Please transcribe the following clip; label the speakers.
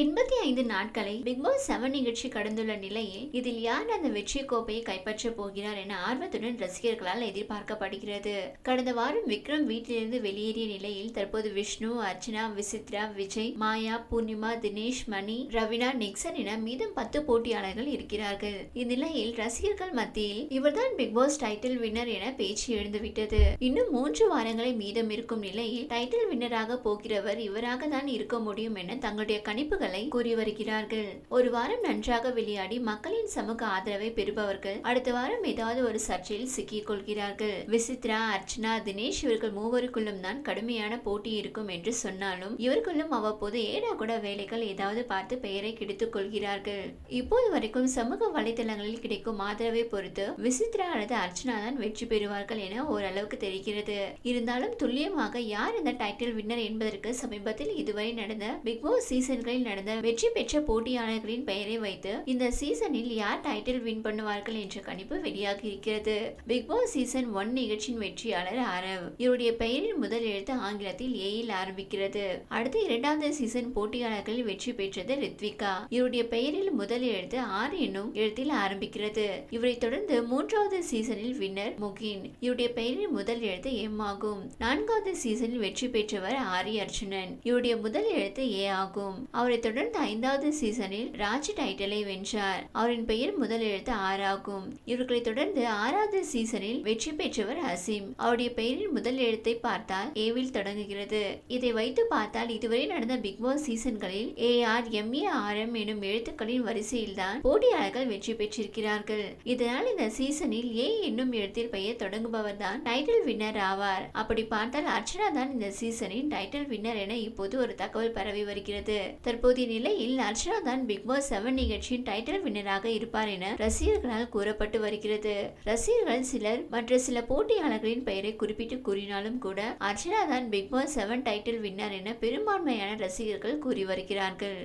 Speaker 1: எண்பத்தி ஐந்து நாட்களை பிக் பாஸ் செவன் நிகழ்ச்சி கடந்துள்ள நிலையில் இதில் யார் அந்த வெற்றி கோப்பையை கைப்பற்ற போகிறார் என ஆர்வத்துடன் ரசிகர்களால் எதிர்பார்க்கப்படுகிறது. கடந்த வாரம் விக்ரம் வீட்டிலிருந்து வெளியேறிய நிலையில் தற்போது விஷ்ணு அர்ச்சனா விசித்ரா விஜய் மாயா பூர்ணிமா தினேஷ் மணி ரவினா நிக்சன் என மீதம் பத்து போட்டியாளர்கள் இருக்கிறார்கள். இந்நிலையில் ரசிகர்கள் மத்தியில் இவர்தான் பிக் பாஸ் டைட்டில் வின்னர் என பேச்சு எழுந்துவிட்டது. இன்னும் மூன்று வாரங்களை மீதம் இருக்கும் நிலையில் டைட்டில் வின்னராக போகிறவர் இவராக தான் இருக்க முடியும் என தங்களுடைய கணிப்புகள் கூறி வருகிறார்கள். ஒரு வாரம் நன்றாக விளையாடி மக்களின் சமூக ஆதரவை பெறுபவர்கள் அடுத்த வாரம் ஏதாவது ஒரு சர்ச்சையில் சிக்கிக் கொள்கிறார்கள். விசித்ரா அர்ச்சனா தினேஷ் இவர்கள் மூவருக்குள்ளும் தான் கடுமையான போட்டி இருக்கும் என்று சொன்னாலும் இவர்களும் அவ்வப்போது ஏடா கூட வேலைகள் ஏதாவது பார்த்து பெயரை கிடைத்துக் கொள்கிறார்கள். இப்போது வரைக்கும் சமூக வலைதளங்களில் கிடைக்கும் ஆதரவை பொறுத்து விசித்ரா அல்லது அர்ச்சனா தான் வெற்றி பெறுவார்கள் என ஓரளவுக்கு தெரிகிறது. இருந்தாலும் துல்லியமாக யார் இந்த டைட்டில் வின்னர் என்பதற்கு சமீபத்தில் இதுவரை நடந்த பிக் பாஸ் சீசன்களில் நடந்த வெற்றி பெற்ற போட்டியாளர்களின் பெயரை வைத்து இந்த சீசனில் யார் டைட்டில் வின் பண்ணுவார்கள் என்ற கணிப்பு வெளியாகி இருக்கிறது. பிக் பாஸ் சீசன் ஒன் நிகழ்ச்சியின் வெற்றியாளர் ஆரவ். இவருடைய பெயரின் முதல் எழுத்து ஆங்கிலத்தில் ஏயில் ஆரம்பிக்கிறது. அடுத்து இரண்டாவது சீசன் போட்டியாளர்களில் வெற்றி பெற்றது ரித்விகா. இவருடைய பெயரில் முதல் எழுத்து ஆர் என்னும் எழுத்தில் ஆரம்பிக்கிறது. இவரை தொடர்ந்து மூன்றாவது சீசனில் வின்னர் முகின். இவருடைய பெயரில் முதல் எழுத்து எம் ஆகும். நான்காவது சீசனில் வெற்றி பெற்றவர் ஆரி அர்ஜுனன். இவருடைய முதல் எழுத்து ஏ ஆகும். அவரை தொடர்ந்து ஐந்தாவது சீசனில் ராஜ் டைட்டிலை வென்றார். அவரின் பெயர் முதல் எழுத்து ஆர் ஆகும். இவர்களை தொடர்ந்து ஆறாவது சீசனில் வெற்றி பெற்றவர் அசீம். அவருடைய பெயரின் முதல் எழுத்தை பார்த்தால் ஏவில் தொடங்குகிறது. இதை வைத்து பார்த்தால் இதுவரை நடந்த big Boss சீசன்களில் A R M A R M எனும் எழுத்துக்களின் வரிசையில்தான் போட்டியாளர்கள் வெற்றி பெற்றிருக்கிறார்கள். இதனால் இந்த சீசனில் ஏ என்னும் எழுத்தில் பெயர் தொடங்குபவர் தான் டைட்டில் வின்னர் ஆவார். அப்படி பார்த்தால் அர்ச்சனா தான் இந்த சீசனின் டைட்டில் வின்னர் என இப்போது ஒரு தகவல் பரவி வருகிறது. தற்போது தற்போதைய நிலையில் அர்ச்சனா தான் பிக் பாஸ் செவன் நிகழ்ச்சியின் டைட்டில் வின்னராக இருப்பார் என ரசிகர்களால் கூறப்பட்டு வருகிறது. ரசிகர்கள் சிலர் மற்ற சில போட்டியாளர்களின் பெயரை குறிப்பிட்டு கூறினாலும் கூட அர்ச்சனா தான் Big Boss seven title winner என பெரும்பான்மையான ரசிகர்கள் கூறி வருகிறார்கள்.